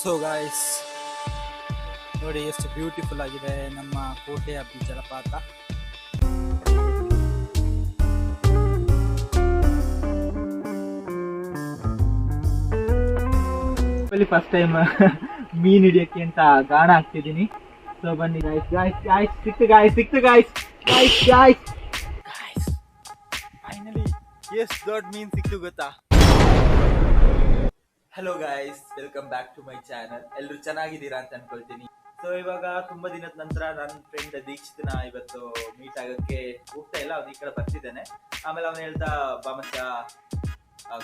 So guys ನೋಡಿ ಎಷ್ಟು beautiful ಆಗಿದೆ ನಮ್ಮ ಕೋಟೆ ಅಬ್ಬಿ ಜಲಪಾತ. ಫಸ್ಟ್ ಟೈಮ್ ಮೀನ್ ಹಿಡಿಯಕ್ಕೆ ಅಂತ ಗಾಣ ಹಾಕ್ತಿದ್ದೀನಿ. ಸೊ ಬನ್ನಿ ಗಾಯ್ಸ್ ಗಾಯ್ಸ್ ಗಾಯ್ಸ್ ಸಿಕ್ತು ಗಾಯ್ಸ್ ಸಿಕ್ತು guys guys guys guys finally ಎಷ್ಟು ದೊಡ್ಡ ಮೀನ್ ಸಿಕ್ತು ಗೊತ್ತಾ? Hello guys welcome back to my channel ಎಲ್ಲರೂ ಚೆನ್ನಾಗಿದ್ದೀರಾ ಅಂತ ಅನ್ಕೊಳ್ತೀನಿ. ಸೊ ಇವಾಗ ತುಂಬಾ ದಿನದ ನಂತರ ನನ್ನ ಫ್ರೆಂಡ್ ದೀಕ್ಷಿತ್ನ ಇವತ್ತು ಮೀಟ್ ಆಗೋಕ್ಕೆ ಹೋಗ್ತಾ ಇಲ್ಲ. ಅವ್ನು ಈ ಕಡೆ ಬರ್ತಿದ್ದಾನೆ. ಆಮೇಲೆ ಅವನು ಹೇಳ್ತಾ ಬಾಮಸ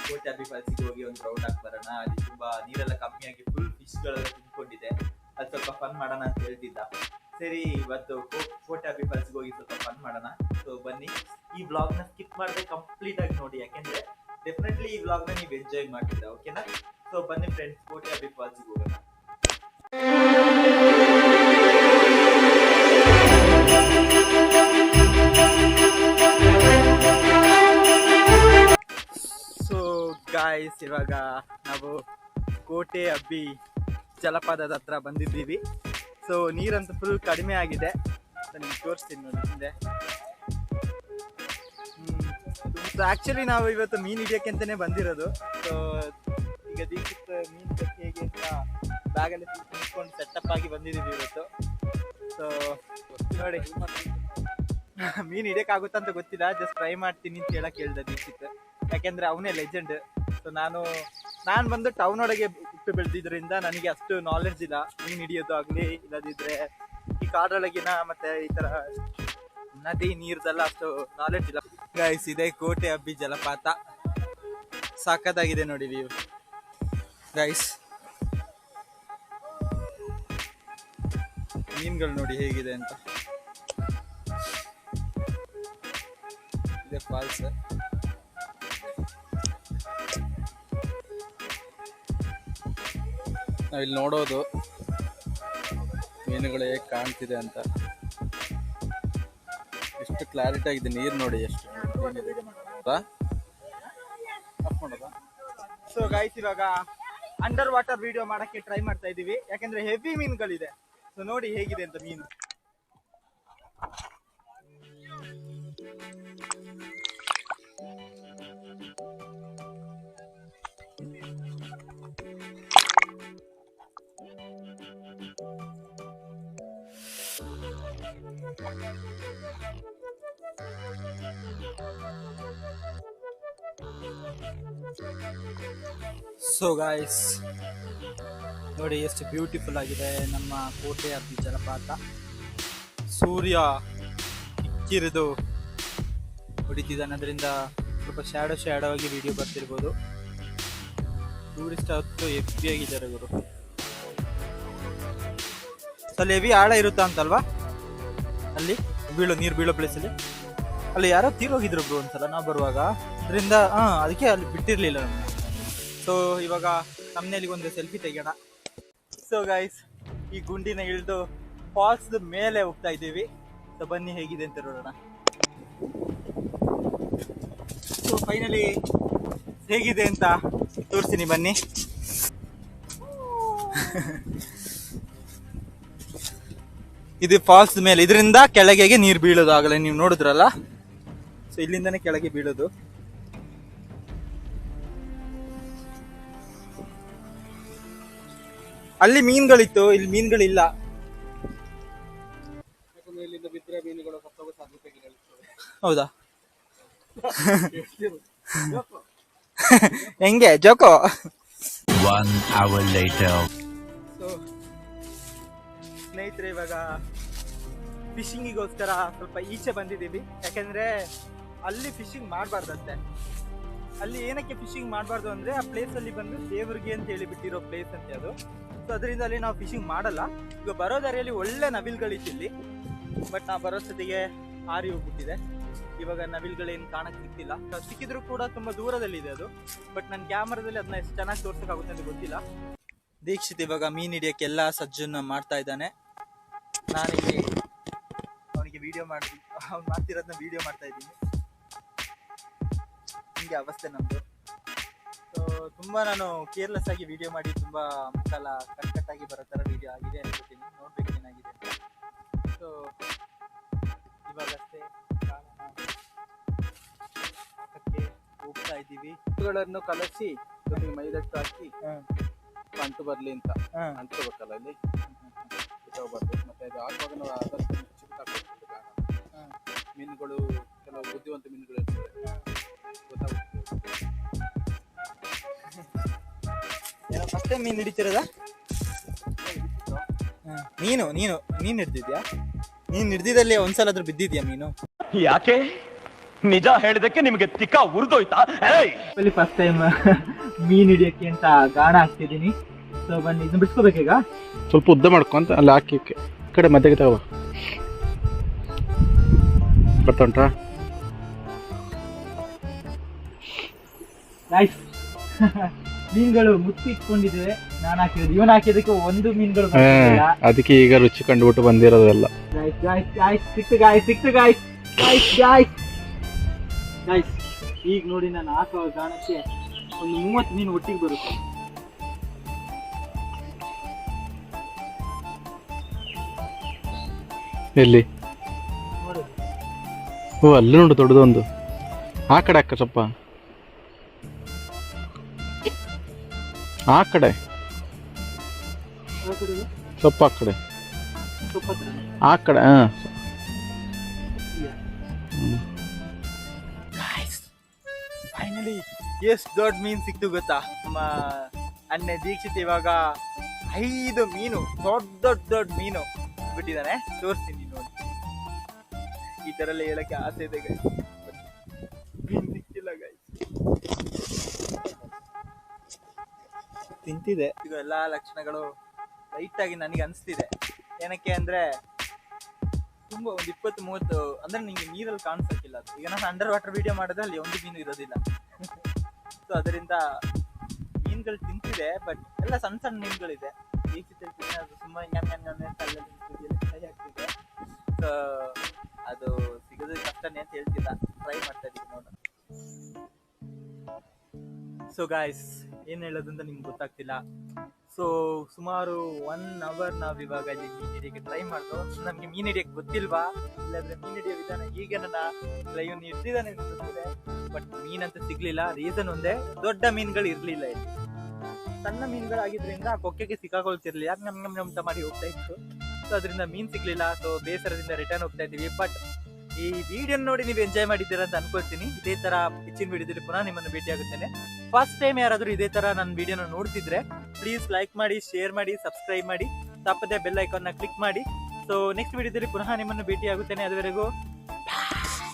ಕೋಟ್ಯಾಪಿ ಫಾಲ್ಸಿಗೆ ಹೋಗಿ ಒಂದು ರೌಂಡ್ ಹಾಕಿ ಬರೋಣ. ಅಲ್ಲಿ ತುಂಬಾ ನೀರೆಲ್ಲ ಕಮ್ಮಿಯಾಗಿ ಫುಲ್ ಫಿಶ್ಗಳೆಲ್ಲ ತುಂಬಿಕೊಂಡಿದೆ. ಅದು ಸ್ವಲ್ಪ ಫನ್ ಮಾಡೋಣ ಅಂತ ಹೇಳ್ತಿದ್ದ. ಸರಿ, ಇವತ್ತು ಕೋಟ್ ಕೋಟೆ ಅಬ್ಬಿ ಫಾಲ್ಸ್ಗೆ ಹೋಗಿ ಸ್ವಲ್ಪ ಫನ್ ಮಾಡೋಣ. ಸೊ ಬನ್ನಿ. ಈ ಬ್ಲಾಗ್ನ ಸ್ಕಿಪ್ ಮಾಡದೆ ಕಂಪ್ಲೀಟ್ ಆಗಿ ನೋಡಿ. ಯಾಕೆಂದ್ರೆ ಡೆಫಿನೆಟ್ಲಿ ಈ ವ್ಲಾಗ್ನ ನೀವು ಎಂಜಾಯ್ ಮಾಡ್ತೀರಾ ಓಕೆನಾ ಸೊ ಬನ್ನಿ ಫ್ರೆಂಡ್ಸ್ ಕೋಟೆ ಅಬ್ಬಿ ಬಾಸ್ಗೆ ಹೋಗೋಣ. ಸೊ ಗಾಯ್ಸ್ ಇವಾಗ ನಾವು ಕೋಟೆ ಅಬ್ಬಿ ಜಲಪಾತದ ಹತ್ರ ಬಂದಿದ್ದೀವಿ. ಸೊ ನೀರಂತೂ ಫುಲ್ ಕಡಿಮೆ ಆಗಿದೆ. ನಿಮ್ಗೆ ತೋರಿಸ್ತೀನಿ ನೋಡಿ ಹಿಂದೆ. ಸೊ ಆ್ಯಕ್ಚುಲಿ ನಾವು ಇವತ್ತು ಮೀನು ಹಿಡಿಯೋಕ್ಕೆ ಅಂತಲೇ ಬಂದಿರೋದು. ಸೊ ದೀಕ್ಷಿತ್, ಮೀನ್ ಹಿಡಿಯಕ್ಕೆ ಹೇಗೆ ಅಂತ ಬ್ಯಾಗಲ್ಲಿ ನಿಂತ್ಕೊಂಡು ಸೆಟಪ್ ಆಗಿ ಬಂದಿದ್ದೀವಿ ಇವತ್ತು. ಸೊ ನೋಡಿ. ಮೀನ್ ಹಿಡಿಯಕ್ಕೆ ಆಗುತ್ತಾ ಅಂತ ಗೊತ್ತಿಲ್ಲ ಜಸ್ಟ್ ಟ್ರೈ ಮಾಡ್ತೀನಿ ಅಂತ ಹೇಳಕ್ ಹೇಳ್ದೆ ದೀಕ್ಷಿತ್. ಯಾಕೆಂದ್ರೆ ಅವನೇ ಲೆಜೆಂಡ್ ಸೊ ನಾನು ನಾನು ಬಂದು ಟೌನ್ ಒಳಗೆ ಹುಟ್ಟು ಬೆಳೆದಿದ್ರಿಂದ ನನಗೆ ಅಷ್ಟು ನಾಲೆಡ್ಜ್ ಇಲ್ಲ. ಮೀನ್ ಹಿಡಿಯೋದು ಆಗಲಿ, ಇಲ್ಲದಿದ್ರೆ ಈ ಕಾಡೊಳಗಿನ ಮತ್ತೆ ಈ ತರ ನದಿ ನೀರ್ದೆಲ್ಲ ಅಷ್ಟು ನಾಲೆಡ್ಜ್ ಇಲ್ಲ. ಗೈಸ್ ಇದೆ ಕೋಟೆ ಅಬ್ಬಿ ಜಲಪಾತ. ಸಾಕತ್ತಾಗಿದೆ ನೋಡಿ ವ್ಯೂ ಗೈಸ್ ಮೀನ್ಗಳು ನೋಡಿ ಹೇಗಿದೆ ಅಂತ. ಇದೆ ಫಾಲ್ಸ್ ನಾವಿಲ್ಲಿ ನೋಡೋದು ಮೀನುಗಳು ಹೇಗೆ ಕಾಣ್ತಿದೆ ಅಂತ. ಎಷ್ಟು ಕ್ಲಾರಿಟಿ ಆಗಿದೆ ನೀರು ನೋಡಿ ಎಷ್ಟು. ಸೊ ಇವಾಗ ಅಂಡರ್ ವಾಟರ್ ವಿಡಿಯೋ ಮಾಡಕ್ಕೆ ಟ್ರೈ ಮಾಡ್ತಾ ಇದೀವಿ ಯಾಕಂದ್ರೆ ಹೆವಿ ಮೀನುಗಳಿದೆ. ಸೊ ನೋಡಿ ಹೇಗಿದೆ ಅಂತ ಮೀನು. ಸೊ ಗಾಯ್ಸ್ ನೋಡಿ ಎಷ್ಟು ಬ್ಯೂಟಿಫುಲ್ ಆಗಿದೆ ನಮ್ಮ ಕೋಟೆ ಅಬ್ಬಿ ಜಲಪಾತ. ಸೂರ್ಯ ಕಿರಿದು ಹೊಡಿತಿದ್ದಾನೆ. ಅದರಿಂದ ಸ್ವಲ್ಪ ಶ್ಯಾಡೋ ಶ್ಯಾಡೋ ಆಗಿ ವಿಡಿಯೋ ಬರ್ತಿರ್ಬೋದು. ಟೂರಿಸ್ಟ್ ಹತ್ತು ಎಫ್ಬಿ ಆಗಿದ್ದಾರೆ ಗುರು. ಅಲ್ಲಿ ಹೆವಿ ಆಳ ಇರುತ್ತಾ ಅಂತಲ್ವಾ? ಅಲ್ಲಿ ಬೀಳೋ, ನೀರು ಬೀಳೋ ಪ್ಲೇಸಲ್ಲಿ ಅಲ್ಲಿ? ಯಾರೋ ತೀರೋಗಿದ್ರು ಬ್ರೋ ಒಂದ್ಸಲ, ನಾವು ಬರುವಾಗ. ಅದರಿಂದ ಹಾಂ ಅದಕ್ಕೆ ಅಲ್ಲಿ ಬಿಟ್ಟಿರಲಿಲ್ಲ ನಮಗೆ ಸೊ ಇವಾಗ ನಮ್ಮನೇಲಿ ಒಂದು ಸೆಲ್ಫಿ ತೆಗೆಯೋಣ. ಸೊ ಗೈಸ್ ಈ ಗುಂಡಿನ ಇಳಿದು ಫಾಲ್ಸ್ ಮೇಲೆ ಹೋಗ್ತಾ ಇದ್ದೀವಿ. ಸೊ ಬನ್ನಿ ಹೇಗಿದೆ ಅಂತ ನೋಡೋಣ. ಸೊ ಫೈನಲಿ ಹೇಗಿದೆ ಅಂತ ತೋರಿಸ್ತೀನಿ, ಬನ್ನಿ. ಇದು ಫಾಲ್ಸ್ ಮೇಲೆ. ಇದರಿಂದ ಕೆಳಗೆಗೆ ನೀರು ಬೀಳೋದು ಆಗಲೇ, ನೀವು ನೋಡಿದ್ರಲ್ಲ? ಸೊ ಇಲ್ಲಿಂದನೇ ಕೆಳಗೆ ಬೀಳೋದು. ಅಲ್ಲಿ ಮೀನುಗಳಿತ್ತು ಇಲ್ಲಿ ಮೀನುಗಳಿಲ್ಲ. ಹೌದಾ? ಹೆಂಗೆ? ಜೋಕೋ? ಸ್ನೇಹಿತರೆ ಇವಾಗ ಫಿಶಿಂಗಿಗೋಸ್ಕರ ಸ್ವಲ್ಪ ಈಚೆ ಬಂದಿದ್ದೀವಿ. ಯಾಕೆಂದ್ರೆ ಅಲ್ಲಿ ಫಿಶಿಂಗ್ ಮಾಡಬಾರ್ದಂತೆ. ಅಲ್ಲಿ ಏನಕ್ಕೆ ಫಿಶಿಂಗ್ ಮಾಡಬಾರ್ದು ಅಂದರೆ ಆ ಪ್ಲೇಸಲ್ಲಿ ಬಂದು ದೇವ್ರಿಗೆ ಅಂತ ಹೇಳಿ ಬಿಟ್ಟಿರೋ ಪ್ಲೇಸ್ ಅಂತೆ ಅದು. ಸೊ ಅದರಿಂದ ಅಲ್ಲಿ ನಾವು ಫಿಶಿಂಗ್ ಮಾಡಲ್ಲ. ಈಗ ಬರೋ ದಾರಿಯಲ್ಲಿ ಒಳ್ಳೆ ನವಿಲ್ಗಳಿತ್ತು ಇಲ್ಲಿ. ಬಟ್ ನಾವು ಬರೋಷ್ಟೊತ್ತಿಗೆ ಹಾರಿ ಹೋಗ್ಬಿಟ್ಟಿದೆ. ಇವಾಗ ನವಿಲ್ಗಳೇನು ಕಾಣಕ್ ಸಿಗ್ತಿಲ್ಲ ಸಿಕ್ಕಿದ್ರು ಕೂಡ ತುಂಬಾ ದೂರದಲ್ಲಿದೆ ಅದು. ಬಟ್ ನನ್ನ ಕ್ಯಾಮರಾದಲ್ಲಿ ಅದನ್ನ ಎಷ್ಟು ಚೆನ್ನಾಗಿ ತೋರ್ಸೋಕ್ಕಾಗುತ್ತೆ ಅಂತ ಗೊತ್ತಿಲ್ಲ. ದೀಕ್ಷಿತ್ ಇವಾಗ ಮೀನ್ ಹಿಡಿಯಕ್ಕೆ ಎಲ್ಲ ಸಜ್ಜನ್ನ ಮಾಡ್ತಾ ಇದ್ದಾನೆ. ನಾನಿಲ್ಲಿ ಅವನಿಗೆ ವಿಡಿಯೋ ಮಾಡಿ ಅವ್ನು ಮಾಡ್ತಿರೋದನ್ನ ವಿಡಿಯೋ ಮಾಡ್ತಾ ಇದ್ದೀನಿ. ಹಿಂಗೆ ಅವಸ್ಥೆ ನಮ್ದು. ಸೊ ತುಂಬಾ ನಾನು ಕೇರ್ಲೆಸ್ ಆಗಿ ವಿಡಿಯೋ ಮಾಡಿ ತುಂಬಾ ಮಕ್ಕಳ ಕಟ್ ಕಟ್ ಆಗಿ ಬರೋ ಥರ ವಿಡಿಯೋ ಆಗಿದೆ ಅನ್ಕೋತೀನಿ. ನೋಡ್ಬೇಕು ಏನಾಗಿದೆ ಸೊ ಇವಾಗಷ್ಟೇ ಕಾಳನ್ನ ಹಾಕಕ್ಕೆ ಹೋಗ್ತಾ ಇದ್ದೀವಿ. ಗಳನ್ನು ಕಲಸಿ ಜೊತೆಗೆ ಮೈದಟ್ಟು ಹಾಕಿ ಅಂಟು ಬರಲಿ ಅಂತ. ಅಂಟ್ಕೋಬೇಕಲ್ಲ ಇಲ್ಲಿ? ಇಟ್ಕೋಬಾರ್ದು ಮತ್ತೆ ಅದು ಆಗುವಾಗ ನಾವು ಆದಷ್ಟು ಏನೋ ಫಸ್ಟ್ ಟೈಮ್ ಮೀನು ಹಿಡಿತಿರೋದ? ನೀನು ನೀನು ನೀನು ಹಿಡ್ದಿದ್ಯಾ? ನೀನು ಹಿಡ್ದಿದಲ್ಲಿ ಒಂದ್ಸಲ ಆದ್ರೂ ಬಿದ್ದಿದ್ಯಾ ಮೀನು? ಯಾಕೆ? ನಿಜ ಹೇಳಿದಕ್ಕೆ ನಿಮಗೆ ತಿಕ್ಕ ಉರಿದೋಯ್ತಾ? ಏಯ್! ಫಸ್ಟ್ ಟೈಮ್ ಮೀನ್ ಹಿಡಿಯಕ್ಕೆ ಅಂತ ಗಾಣ ಹಾಕ್ತಿದ್ದೀನಿ. ಸೊ ಬನ್ನಿ ಇದನ್ನ ಬಿಡ್ಸ್ಕೋಬೇಕೀಗ ಸ್ವಲ್ಪ ಉದ್ದ ಮಾಡ್ಕೊಂತ ಅಲ್ಲಿ ಹಾಕಿ ಈ ಕಡೆ ಮಧ್ಯಕ್ಕೆ ತಗೋ. ಬರ್ತಂಟ ಗೈಸ್ ಮೀನುಗಳು ಮುತ್ತಿ ಇಟ್ಕೊಂಡಿದ್ದೇವೆ ನಾನು ಹಾಕಿರೋದು. ಇವನ್ ಹಾಕಿದಕ್ಕೆ ಒಂದು ಮೀನುಗಳು ಬರ್ತಿಲ್ಲ. ಅದಕ್ಕೆ ಈಗ ರುಚಿ ಕಂಡುಬಿಟ್ಟು ಬಂದಿರೋದೆಲ್ಲ Guys, guys, guys, ಸಿಕ್ತು ಗಾಯ್ಸ್ ಸಿಕ್ತು ಗಾಯ್ಸ್ ಗಾಯ್ಸ್ ಗಾಯ್ಸ್ ಗಾಯ್ಸ್ ಈಗ ನೋಡಿ ನಾನು ಹಾಕೋ ಗಾಣಕ್ಕೆ ಒಂದು ಮೂವತ್ತು ಮೀನು ಒಟ್ಟಿಗೆ ಬರುತ್ತೆ. ಎಲ್ಲಿ? ಓ ಅಲ್ಲಿ ನೋಡು ದೊಡ್ಡದೊಂದು. ಆ ಕಡೆ ಅಕ್ಕ ಸ್ವಲ್ಪ ಆ ಕಡೆ. ಆ ಕಡೆ ಸ್ವಲ್ಪ ಆ ಕಡೆ. ಆ ಕಡೆ ಹಾಂ. ಫೈನಲಿ ಎಷ್ಟು ದೊಡ್ಡ ಮೀನು ಸಿಕ್ತು ಗೊತ್ತಾ? ನಮ್ಮ ಅನ್ನೆ ದೀಕ್ಷಿತ್ ಇವಾಗ ಐದು ಮೀನು ದೊಡ್ಡ ದೊಡ್ಡ ದೊಡ್ಡ ಮೀನು ಬಿಟ್ಟಿದ್ದಾನೆ. ತೋರಿಸ್ತೀನಿ ನೋಡಿ. ಈ ಥರ ಎಲ್ಲ ಹೇಳಕ್ಕೆ ಆಸೆ ಇದೆ ತಿಂತಿದೆ. ಇದು ಎಲ್ಲ ಲಕ್ಷಣಗಳು ಲೈಟ್ ಆಗಿ ನನಗೆ ಅನಿಸ್ತಿದೆ. ಏನಕ್ಕೆ ಅಂದ್ರೆ ತುಂಬಾ ಒಂದು ಇಪ್ಪತ್ತು ಮೂವತ್ತು ಅಂದ್ರೆ ನಿಮಗೆ ನೀರಲ್ಲಿ ಕಾಣಿಸಕ್ಕಿಲ್ಲ ಅದು. ಈಗ ನಾನು ಅಂಡರ್ ವಾಟರ್ ವಿಡಿಯೋ ಮಾಡಿದ್ರೆ ಅಲ್ಲಿ ಒಂದು ಮೀನು ಇರೋದಿಲ್ಲ. ಸೊ ಅದರಿಂದ ಮೀನುಗಳು ತಿಂತಿದೆ ಬಟ್ ಎಲ್ಲ ಸಣ್ಣ ಸಣ್ಣ ಮೀನುಗಳಿದೆ. ಈ ಚಿತ್ರದಲ್ಲಿ ಅದು ಫ್ರೈ ಆಗ್ತಿದೆ. ಸೊ ಅದು ಸಿಗೋದು ಕಷ್ಟನೇ ಅಂತ ಹೇಳ್ತಿಲ್ಲ. ಟ್ರೈ ಮಾಡ್ತಾ ಇದ್ದೀನಿ ನೋಡೋಣ ಸೊ ಗಾಯ್ಸ್ ಏನ್ ಹೇಳೋದು ಅಂತ ನಿಮ್ಗೆ ಗೊತ್ತಾಗ್ತಿಲ್ಲ. ಸೊ ಸುಮಾರು ಒನ್ ಅವರ್ ನಾವು ಇವಾಗ ಇಲ್ಲಿ ಮೀನ್ ಹಿಡಿಯಕ್ಕೆ ಟ್ರೈ ಮಾಡ್ದು. ನಮಗೆ ಮೀನ್ ಹಿಡಿಯಕ್ಕೆ ಗೊತ್ತಿಲ್ವಾ? ಇಲ್ಲಾಂದ್ರೆ ಮೀನ್ ಹಿಡಿಯೋ ವಿಧಾನ ಈಗ ನನ್ನ ಇವನು ಇರ್ತಿದ್ದಾನೆ ಅಂತ ಗೊತ್ತಿದೆ. ಬಟ್ ಸಿಗ್ಲಿಲ್ಲ. ರೀಸನ್ ಒಂದೇ, ದೊಡ್ಡ ಮೀನುಗಳು ಇರ್ಲಿಲ್ಲ ಇಲ್ಲಿ. ಸಣ್ಣ ಮೀನುಗಳಾಗಿದ್ರಿಂದ ಕೊಕ್ಕೆಗೆ ಸಿಕ್ಕಾಕೊಳ್ತಿರ್ಲಿಲ್ಲ. ಯಾಕೆ ನಮ್ಗೆ ನಮ್ಮ ಅಂತ ಮಾಡಿ ಹೋಗ್ತಾ ಇತ್ತು. ಸೊ ಅದರಿಂದ ಮೀನ್ ಸಿಗ್ಲಿಲ್ಲ. ಸೊ ಬೇಸರದಿಂದ ರಿಟರ್ನ್ ಹೋಗ್ತಾ ಇದೀವಿ ಬಟ್ ಈ ವಿಡಿಯೋ ನೋಡಿ ನೀವು ಎಂಜಾಯ್ ಮಾಡಿದ್ದೀರಾ ಅಂತ ಅನ್ಕೊಳ್ತೀನಿ. ಇದೇ ತರ ಹೆಚ್ಚಿನ ವಿಡಿಯೋದಲ್ಲಿ ಪುನಃ ನಿಮ್ಮನ್ನು ಭೇಟಿ ಆಗುತ್ತೇನೆ. ಫಸ್ಟ್ ಟೈಮ್ ಯಾರಾದರೂ ಇದೇ ತರ ನನ್ನ ವಿಡಿಯೋನ ನೋಡ್ತಿದ್ರೆ ಪ್ಲೀಸ್ ಲೈಕ್ ಮಾಡಿ ಶೇರ್ ಮಾಡಿ ಸಬ್ಸ್ಕ್ರೈಬ್ ಮಾಡಿ. ತಪ್ಪದೆ ಬೆಲ್ ಐಕಾನ್ನ ಕ್ಲಿಕ್ ಮಾಡಿ. ಸೊ ನೆಕ್ಸ್ಟ್ ವಿಡಿಯೋದಲ್ಲಿ ಪುನಃ ನಿಮ್ಮನ್ನು ಭೇಟಿ ಆಗುತ್ತೇನೆ. ಅದುವರೆಗೂ